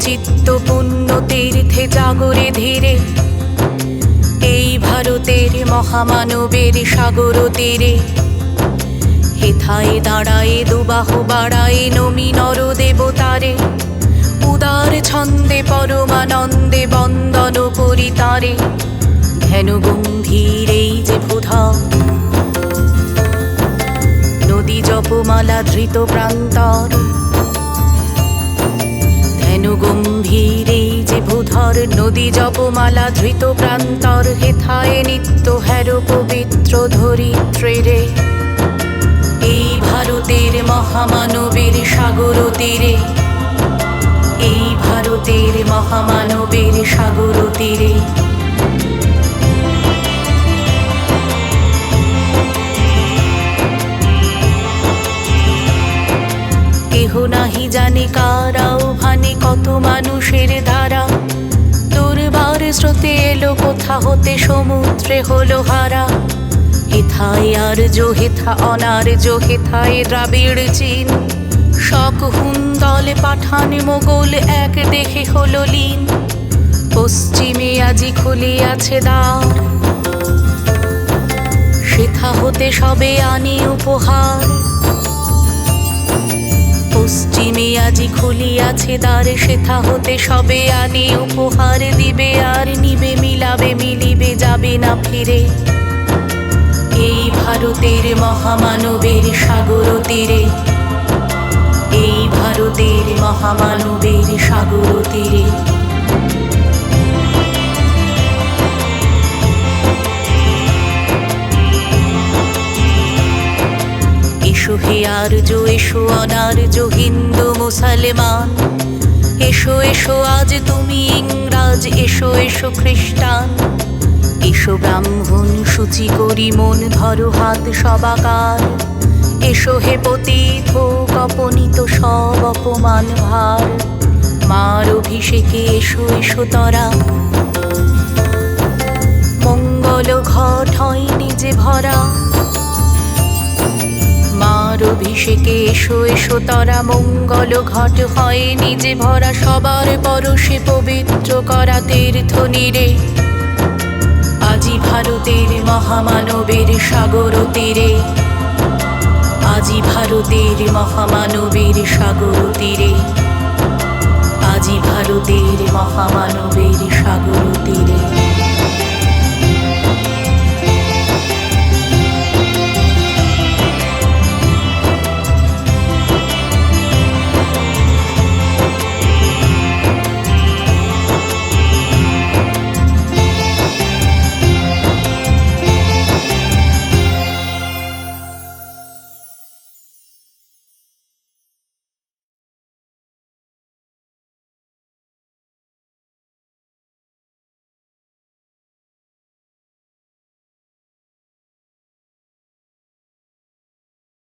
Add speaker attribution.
Speaker 1: চিত্ত পুণ্য তীর্থে জাগরে ধীরে। এই ভারতের মহামানবের সাগর তীরে। হেথায় দাঁড়ায় দুবাহু বাড়ায় নমি নর দেবতারে। উদার ছন্দে পরমানন্দে বন্দন করি তারে। ধ্যান গম্ভীর এই যে ভূধা নদী জপমালা ধৃত প্রান্তর। গম্ভীর যে ভূধর নদী জপমালা ধৃত প্রান্তর হেথায় নিত্য হ্যার পবিত্র ধরিত্রে রে এই ভারতের মহামানবের সাগর তীরে, এই ভারতের মহামানবের সাগর তীরে। কেহ নাহি জানি কারাও ভানে কত মানুষের ধারা দুর্বার স্রোতে এলো কোথা হতে সমুদ্রে হলো হারা। হেথায় আর্য হেথা অনার্য হেথায় দ্রাবিড় চীন। শক হুন্দল পাঠান মোগল, এক দেখে হলো লীন। পশ্চিমে আজি খুলিয়াছে দ্বার। সেথা হতে সবে আনি উপহার। আজি খুলিয়াছে দ্বার, সেথা হতে সবে আনি, উপহার দিবে আর নিবে, মিলাবে, মিলিবে, যাবে না ফিরে। এই ভারতের মহামানবের সাগর তীরে, এই ভারতের মহামানবের সাগর তীরে। এসো হে আর আর্য, এসো অনার্য হিন্দু মুসলমান। এসো এসো, আজ তুমি ইংরাজ, এসো এসো খ্রিস্টান। এসো ব্রাহ্মণ, সূচি করি মন, ধরো হাত সবাকার। এসো হে পতিত হোক অপনীত সব অপমান ভার। মার অভিষেকে এসো এসো তরা। মঙ্গল ঘট হয় নিজে ভরা। অভিষেকে এসো এসো তরা মঙ্গল ঘট হয়। নিজে ভরা সবার পরশে পবিত্র করা তীর্থ নীরে আজি ভারতের মহামানবের সাগর তীরে। আজি ভারতের মহামানবের সাগর তীরে। আজি ভারতের মহামানবের সাগর তীরে।